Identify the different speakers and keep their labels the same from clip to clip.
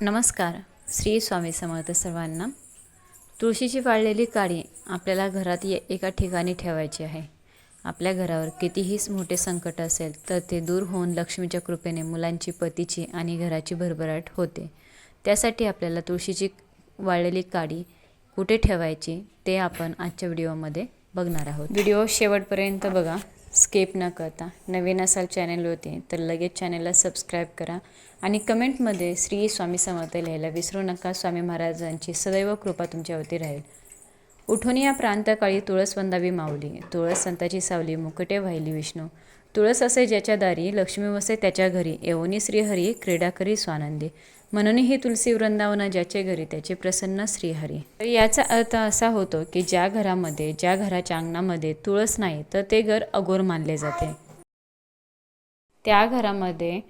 Speaker 1: नमस्कार. श्री स्वामी समर्थ सर्वांना. तुळशीची वाळलेली काडी आपल्याला घरात ये एका ठिकाणी ठेवायची आहे. आपल्या घरावर कितीही मोठे संकट असेल तर ते दूर होऊन लक्ष्मीच्या कृपेने मुलांची पतीची आणि घराची भरभराट होते. त्यासाठी आपल्याला तुळशीची वाळलेली काडी कुठे ठेवायची ते आपण आजच्या व्हिडिओमध्ये बघणार आहोत. व्हिडिओ शेवटपर्यंत बघा. स्केप न करता नवीन असाल चॅनलवरती तर लगेच चॅनलला सबस्क्राईब करा आणि कमेंटमध्ये श्री स्वामी समर्थ लिहायला विसरू नका. स्वामी महाराजांची सदैव कृपा तुमच्यावरती राहील. उठून या प्रांतकाळी तुळस वंदावी माऊली तुळस संताची सावली मुकुटे वाहिली विष्णू तुळस असे ज्याच्या दारी लक्ष्मी वसे त्याच्या घरी येऊनी श्रीहरी क्रीडा करी स्वानंदी. म्हणून हे तुलसी वृंदावना ज्याचे घरी त्याचे प्रसन्न श्रीहरी. तर याचा अर्थ असा होतो की ज्या घरामध्ये ज्या घराच्या अंगणामध्ये तुळस नाही तर ते घर अगोर मानले जाते. त्या घरामध्ये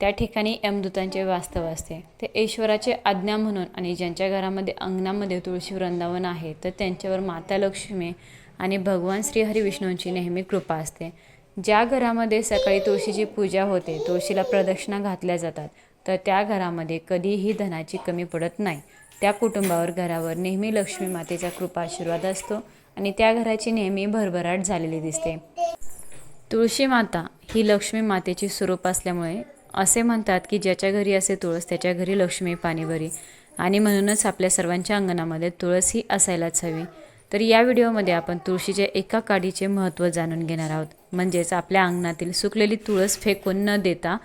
Speaker 1: त्या ठिकाणी यमदूतांचे वास्तव असते. ते ईश्वराचे आज्ञा म्हणून आणि ज्यांच्या घरामध्ये अंगणामध्ये तुळशी वृंदावन आहे तर त्यांच्यावर माता लक्ष्मी आणि भगवान श्रीहरी विष्णूंची नेहमी कृपा असते. ज्या घरामध्ये सकाळी तुळशीची पूजा होते तुळशीला प्रदक्षिणा घातल्या जातात. तर त्या घरामध्ये कधीही धनाची कमी पडत नाही. त्या कुटुंबावर घरावर नेहमी लक्ष्मी मातेचा कृपा आशीर्वाद असतो आणि त्या घराची नेहमी भरभराट झालेली दिसते. तुळशी माता ही लक्ष्मी मातेची स्वरूप असल्यामुळे असे म्हणतात की ज्याच्या घरी असे तुळस त्याच्या घरी लक्ष्मी पाणी भरी आणि म्हणूनच आपल्या सर्वांच्या अंगणामध्ये तुळस ही असायलाच हवी. तर या व्हिडिओमध्ये आपण तुळशीच्या एका काडीचे महत्त्व जाणून घेणार आहोत. म्हणजेच आपल्या अंगणातील सुकलेली तुळस फेकून न देता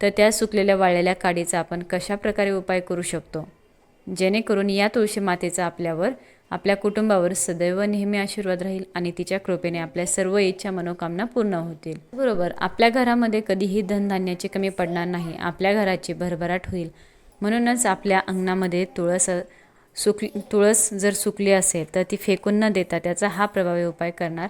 Speaker 1: तर त्या सुकलेल्या वाळलेल्या काडीचा आपण कशा प्रकारे उपाय करू शकतो? जेणेकरून या तुळशी मातेचा आपल्यावर आपल्या कुटुंबावर सदैव नेहमी आशीर्वाद राहील आणि तिच्या कृपेने आपल्या सर्व इच्छा मनोकामना पूर्ण होतील. बरोबर आपल्या घरामध्ये कधीही धनधान्याची कमी पडणार नाही. आपल्या घराची भरभराट होईल. म्हणूनच आपल्या अंगणामध्ये तुळस सुकली तुळस जर सुकली असेल तर ती फेकून न देता त्याचा हा प्रभावी उपाय करणार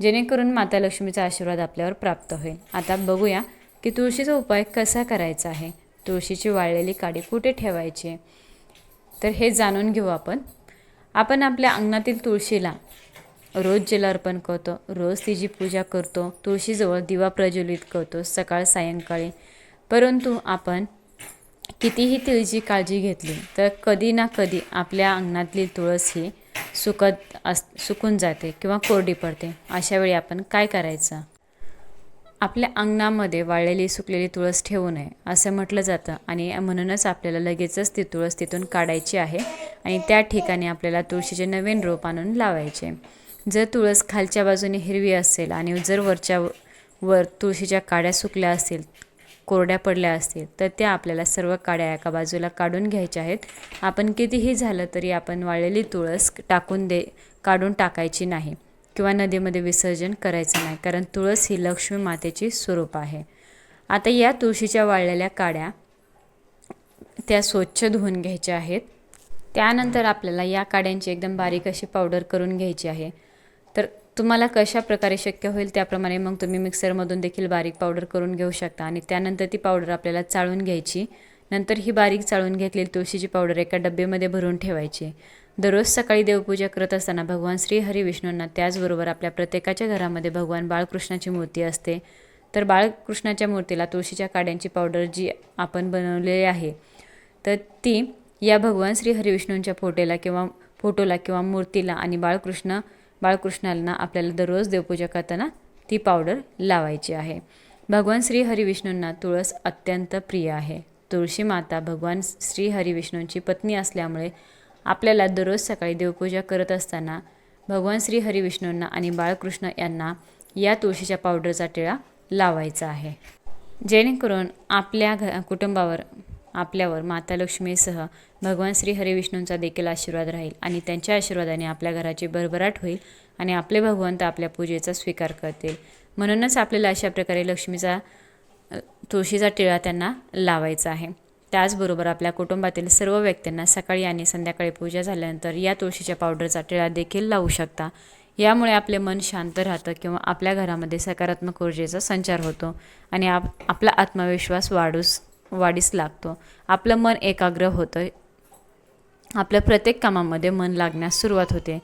Speaker 1: जेणेकरून माता लक्ष्मीचा आशीर्वाद आपल्यावर प्राप्त होईल. आता बघूया की तुळशीचा उपाय कसा करायचा आहे? तुळशीची वाळलेली काडी कुठे ठेवायची? तर हे जाणून घेऊ आपण. आपण आपल्या अंगणातील तुळशीला रोज जल अर्पण करतो रोज तिची पूजा करतो तुळशीजवळ दिवा प्रज्वलित करतो सकाळ सायंकाळी. परंतु आपण कितीही तिळची काळजी घेतली तर कधी ना कधी आपल्या अंगणातली तुळस ही सुकत अस सुकून जाते किंवा कोरडी पडते. अशावेळी आपण काय करायचं? आपल्या अंगणामध्ये वाळलेली सुकलेली तुळस ठेवू नये असं म्हटलं जातं. आणि म्हणूनच आपल्याला लगेचच ती तुळस तिथून काढायची आहे आणि त्या ठिकाणी आपल्याला तुळशीचे नवीन रोप आणून लावायचे. जर तुळस खालच्या बाजूने हिरवी असेल आणि जर वरच्या वर तुळशीच्या काड्या सुकल्या असतील कोरड्या पडल्या असतील तर त्या आपल्याला सर्व काड्या एका बाजूला काढून घ्यायच्या आहेत. आपण कितीही झालं तरी आपण वाळलेली तुळस टाकून दे काढून टाकायची नाही. किंवा नदीमध्ये विसर्जन करायचं नाही कारण तुळस ही लक्ष्मी मातेची स्वरूप आहे. आता या तुळशीच्या वाळलेल्या काड्या त्या स्वच्छ धुवून घ्यायच्या आहेत. त्यानंतर आपल्याला या काड्यांची एकदम बारीक अशी पावडर करून घ्यायची आहे. तर तुम्हाला कशा प्रकारे शक्य होईल त्याप्रमाणे मग तुम्ही मिक्सरमधून देखील बारीक पावडर करून घेऊ शकता आणि त्यानंतर ती पावडर आपल्याला चाळून घ्यायची. नंतर ही बारीक चाळून घेतलेली तुळशीची पावडर एका डब्यामध्ये भरून ठेवायची. दररोज सकाळी देवपूजा करत असताना भगवान श्री हरी विष्णूंना त्याचबरोबर आपल्या प्रत्येकाच्या घरामध्ये भगवान बाळकृष्णाची मूर्ती असते. तर बाळकृष्णाच्या मूर्तीला तुळशीच्या काड्यांची पावडर जी आपण बनवलेली आहे तर ती या भगवान श्री हरिविष्णूंच्या फोटेला किंवा फोटोला किंवा मूर्तीला आणि बाळकृष्ण बाळकृष्णाला आपल्याला दररोज देवपूजा करताना ती पावडर लावायची आहे. भगवान श्री हरिविष्णूंना तुळस अत्यंत प्रिय आहे. तुळशी माता भगवान श्री हरिविष्णूंची पत्नी असल्यामुळे आपल्याला दररोज सकाळी देवपूजा करत असताना भगवान श्री हरिविष्णूंना आणि बाळकृष्ण यांना या तुळशीच्या पावडरचा टिळा लावायचा आहे. जेणेकरून आपल्या घ कुटुंबावर आपल्यावर माता लक्ष्मीसह भगवान श्री हरिविष्णूंचा देखील आशीर्वाद राहील आणि त्यांच्या आशीर्वादाने आपल्या घराची भरभराट होईल आणि आपले भगवंत आपल्या पूजेचा स्वीकार करतील. म्हणूनच आपल्याला अशा प्रकारे लक्ष्मीचा तुळशीचा टिळा त्यांना लावायचा आहे. त्याचबरोबर आपल्या कुटुंबातील सर्व व्यक्तींना सकाळी आणि संध्याकाळी पूजा झाल्यानंतर या तुळशीच्या पावडरचा टिळा देखील लावू शकता. यामुळे आपले मन शांत राहतं किंवा आपल्या घरामध्ये सकारात्मक ऊर्जेचा संचार होतो आणि आप आपला आत्मविश्वास वाढूस वाढीस लागतो. आपलं मन एकाग्र होतं. आपल्या प्रत्येक कामामध्ये मन लागण्यास सुरुवात होते.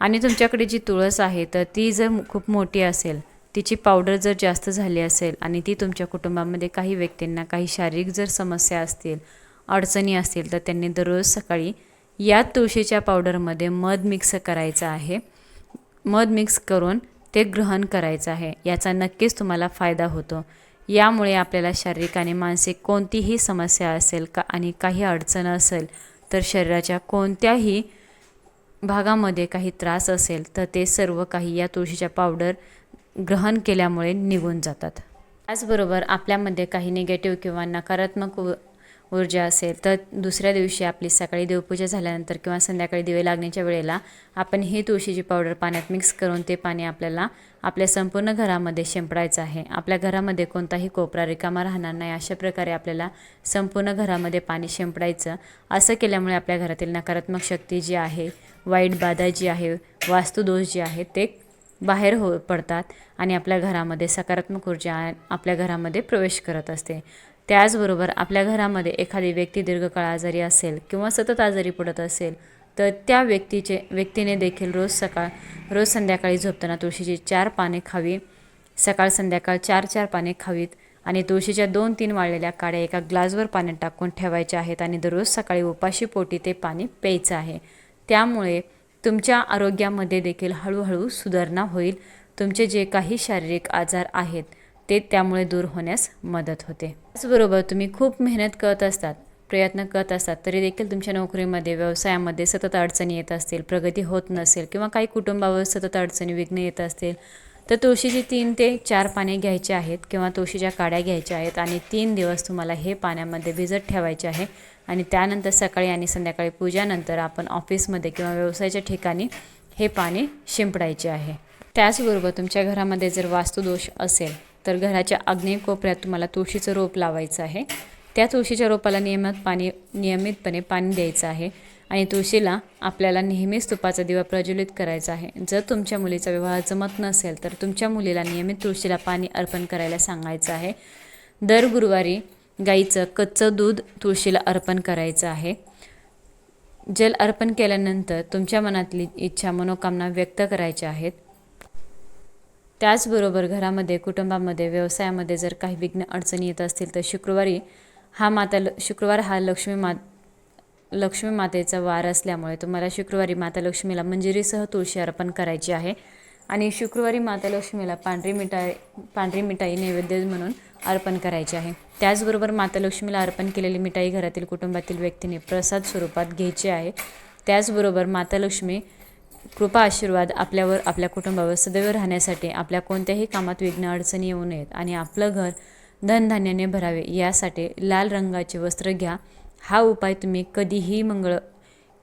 Speaker 1: आणि तुमच्याकडे जी तुळस आहे तर ती जर खूप मोठी असेल तिची पावडर जर जास्त झाली असेल आणि ती तुमच्या कुटुंबामध्ये काही व्यक्तींना काही शारीरिक जर समस्या असतील अडचणी असतील तर त्यांनी दररोज सकाळी या तुळशीच्या पावडरमध्ये मध मिक्स करायचं आहे. मध मिक्स करून ते ग्रहण करायचं आहे. याचा नक्कीच तुम्हाला फायदा होतो. यामुळे आपल्याला शारीरिक आणि मानसिक कोणतीही समस्या असेल का आणि काही अडचण असेल तर शरीराच्या कोणत्याही भागामध्ये काही त्रास असेल तर ते सर्व काही या तुळशीच्या पावडर ग्रहण केल्यामुळे निघून जातात. त्याचबरोबर आपल्यामध्ये काही निगेटिव्ह किंवा नकारात्मक उ ऊर्जा असेल तर दुसऱ्या दिवशी आपली सकाळी देवपूजा झाल्यानंतर किंवा संध्याकाळी दिवे लागण्याच्या वेळेला आपण ही तुळशीची पावडर पाण्यात मिक्स करून ते पाणी आपल्याला आपल्या संपूर्ण घरामध्ये शिंपडायचं आहे. आपल्या घरामध्ये कोणताही कोपरा रिकामा राहणार नाही. अशा प्रकारे आपल्याला संपूर्ण घरामध्ये पाणी शिंपडायचं. असं केल्यामुळे आपल्या घरातील नकारात्मक शक्ती जी आहे वाईट बाधा जी आहे वास्तुदोष जे आहे ते बाहेर हो पडतात आणि आपल्या घरामध्ये सकारात्मक ऊर्जा आपल्या घरामध्ये प्रवेश करत असते. त्याचबरोबर आपल्या घरामध्ये एखादी व्यक्ती दीर्घकाळ आजारी असेल किंवा सतत आजारी पडत असेल तर त्या व्यक्तीचे व्यक्तीने देखील रोज सकाळ रोज संध्याकाळी झोपताना तुळशीची चार पाने खावी सकाळ संध्याकाळ चार चार पाने खावीत आणि तुळशीच्या दोन तीन वाळलेल्या काड्या एका ग्लासवर पाण्यात टाकून ठेवायच्या आहेत आणि दररोज सकाळी उपाशी पोटी ते पाणी प्यायचं आहे. त्यामुळे तुमच्या आरोग्यामध्ये देखील हळूहळू सुधारणा होईल. तुमचे जे काही शारीरिक आजार आहेत ते त्यामुळे दूर होण्यास मदत होते. त्याचबरोबर तुम्ही खूप मेहनत करत असतात प्रयत्न करत असतात तरी देखील तुमच्या नोकरीमध्ये व्यवसायामध्ये सतत अडचणी येत असतील प्रगती होत नसेल किंवा काही कुटुंबावर सतत अडचणी विघ्न येत असतील तर तुळशीची तीन ते चार पाने घ्यायचे आहेत किंवा तुळशीच्या काड्या घ्यायच्या आहेत आणि तीन दिवस तुम्हाला हे पाण्यामध्ये भिजत ठेवायचे आहे. आणि त्यानंतर सकाळी आणि संध्याकाळी पूजानंतर आपण ऑफिसमध्ये किंवा व्यवसायाच्या ठिकाणी हे पाणी शिंपडायचे आहे. त्याचबरोबर तुमच्या घरामध्ये जर वास्तुदोष असेल तर घराच्या आग्नेय कोपऱ्यात तुम्हाला तुळशीचं रोप लावायचं आहे. त्या तुळशीच्या रोपाला नियमित पाणी नियमितपणे पाणी द्यायचं आहे आणि तुळशीला आपल्याला नेहमीच तुपाचा दिवा प्रज्वलित करायचा आहे. जर तुमच्या मुलीचा विवाह जमत नसेल तर तुमच्या मुलीला नियमित तुळशीला पाणी अर्पण करायला सांगायचं आहे. दर गुरुवारी गाईचं कच्चं दूध तुळशीला अर्पण करायचं आहे. जल अर्पण केल्यानंतर तुमच्या मनातली इच्छा मनोकामना व्यक्त करायच्या आहेत. त्याचबरोबर घरामध्ये कुटुंबामध्ये व्यवसायामध्ये जर काही विघ्न अडचणी येत असतील तर शुक्रवारी हा माता ल शुक्रवार हा लक्ष्मी मा लक्ष्मी मातेचा वार असल्यामुळे तुम्हाला शुक्रवारी माता लक्ष्मीला मंजिरीसह तुळशी अर्पण करायची आहे. आणि शुक्रवारी माता लक्ष्मीला पांढरी मिठाई पांढरी मिठाई नैवेद्य म्हणून अर्पण करायची आहे. त्याचबरोबर माता लक्ष्मीला अर्पण केलेली मिठाई घरातील कुटुंबातील व्यक्तीने प्रसाद स्वरूपात घ्यायची आहे. त्याचबरोबर माता लक्ष्मी कृपा आशीर्वाद आपल्यावर आपल्या कुटुंबावर सदैव राहण्यासाठी आपल्या कोणत्याही कामात विघ्न अडचणी येऊ नयेत आणि आपलं घर धनधान्याने भरावे यासाठी लाल रंगाचे वस्त्र घ्या. हा उपाय तुम्ही कधीही मंगळ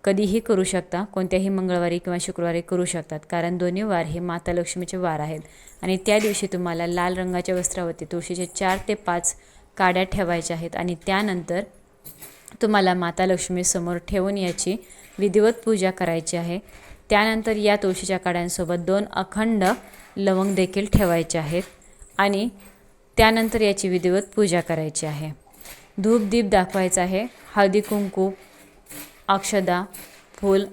Speaker 1: कधीही करू शकता कोणत्याही मंगळवारी किंवा शुक्रवारी करू शकतात. कारण दोन्ही वार हे माता लक्ष्मीचे वार आहेत. आणि त्या दिवशी तुम्हाला लाल रंगाच्या वस्त्रावरती तुळशीचे चार ते पाच काड्या ठेवायच्या आहेत. आणि त्यानंतर तुम्हाला माता लक्ष्मीसमोर ठेवून याची विधिवत पूजा करायची आहे. त्यानंतर या तुळशीच्या काड्यांसोबत दोन अखंड लवंग देखील ठेवायचे आहेत. आणि त्यानंतर याची विधिवत पूजा करायची आहे. धूप दीप दाखवायचा आहे. हळदी कुंकू अक्षदा फूल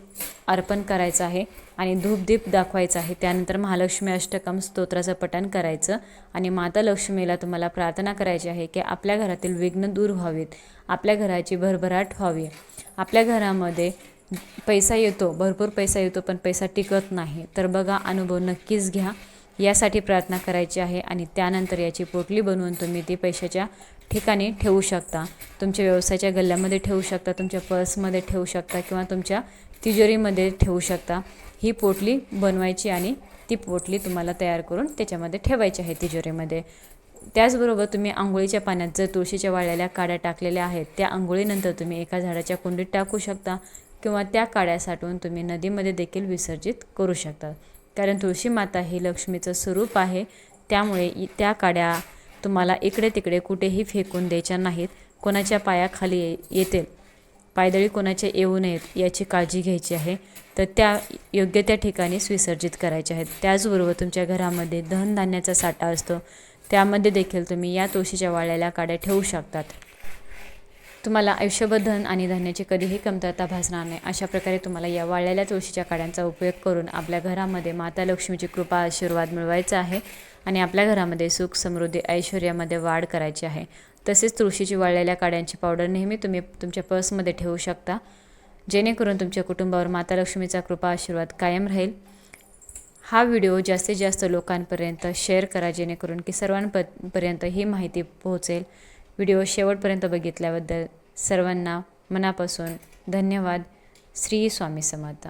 Speaker 1: अर्पण करायचं आहे आणि धूपदीप दाखवायचं आहे. त्यानंतर महालक्ष्मी अष्टकम स्तोत्राचं पठण करायचं आणि माता लक्ष्मीला तुम्हाला प्रार्थना करायची आहे की आपल्या घरातील विघ्न दूर व्हावीत. आपल्या घराची भरभराट व्हावी. आपल्या घरामध्ये पैसा येतो भरपूर पैसा येतो पण पैसा टिकत नाही. तर बघा अनुभव नक्कीच घ्या. यासाठी प्रार्थना करायची आहे आणि त्यानंतर याची पोटली बनवून तुम्ही ती पैशाच्या ठिकाणी ठेवू शकता. तुमच्या व्यवसायाच्या गल्ल्यामध्ये ठेवू शकता तुमच्या पर्समध्ये ठेवू शकता किंवा तुमच्या तिजोरीमध्ये ठेवू शकता. ही पोटली बनवायची आणि ती पोटली तुम्हाला तयार करून त्याच्यामध्ये ठेवायची आहे तिजोरीमध्ये. त्याचबरोबर तुम्ही आंघोळीच्या पाण्यात जर तुळशीच्या वाळलेल्या काड्या टाकलेल्या आहेत त्या आंघोळीनंतर तुम्ही एका झाडाच्या कुंडीत टाकू शकता किंवा त्या काड्या साठवून तुम्ही नदीमध्ये देखील विसर्जित करू शकता. कारण तुळशी माता ही लक्ष्मीचं स्वरूप आहे. त्यामुळे त्या काड्या तुम्हाला इकडे तिकडे कुठेही फेकून द्यायच्या नाहीत कोणाच्या पायाखाली ये- येतील. पायदळी कोणाच्या येऊ नयेत याची काळजी घ्यायची आहे. तर त्या योग्य त्या ठिकाणीच विसर्जित करायच्या आहेत. त्याचबरोबर तुमच्या घरामध्ये धनधान्याचा साठा असतो. त्यामध्ये देखील तुम्ही या तुळशीच्या वाळ्याला काड्या ठेवू शकतात. तुम्हाला आयुष्यभर धन आणि धान्याची कधीही कमतरता भासणार नाही. अशा प्रकारे तुम्हाला या वाळलेल्या तुळशीच्या काड्यांचा उपयोग करून आपल्या घरामध्ये माता लक्ष्मीची कृपा आशीर्वाद मिळवायचा आहे. आणि आपल्या घरामध्ये सुख समृद्धी ऐश्वर्यामध्ये वाढ करायची आहे. तसेच तुळशीची वाळलेल्या काड्यांची पावडर नेहमी तुम्ही तुमच्या पर्समध्ये ठेवू शकता. जेणेकरून तुमच्या कुटुंबावर माता लक्ष्मीचा कृपा आशीर्वाद कायम राहील. हा व्हिडिओ जास्तीत जास्त लोकांपर्यंत शेअर करा जेणेकरून की सर्वांपर्यंत ही माहिती पोहोचेल. व्हिडिओ शेवटपर्यंत बघितल्याबद्दल सर्वांना मनापासून धन्यवाद. श्री स्वामी समर्थ.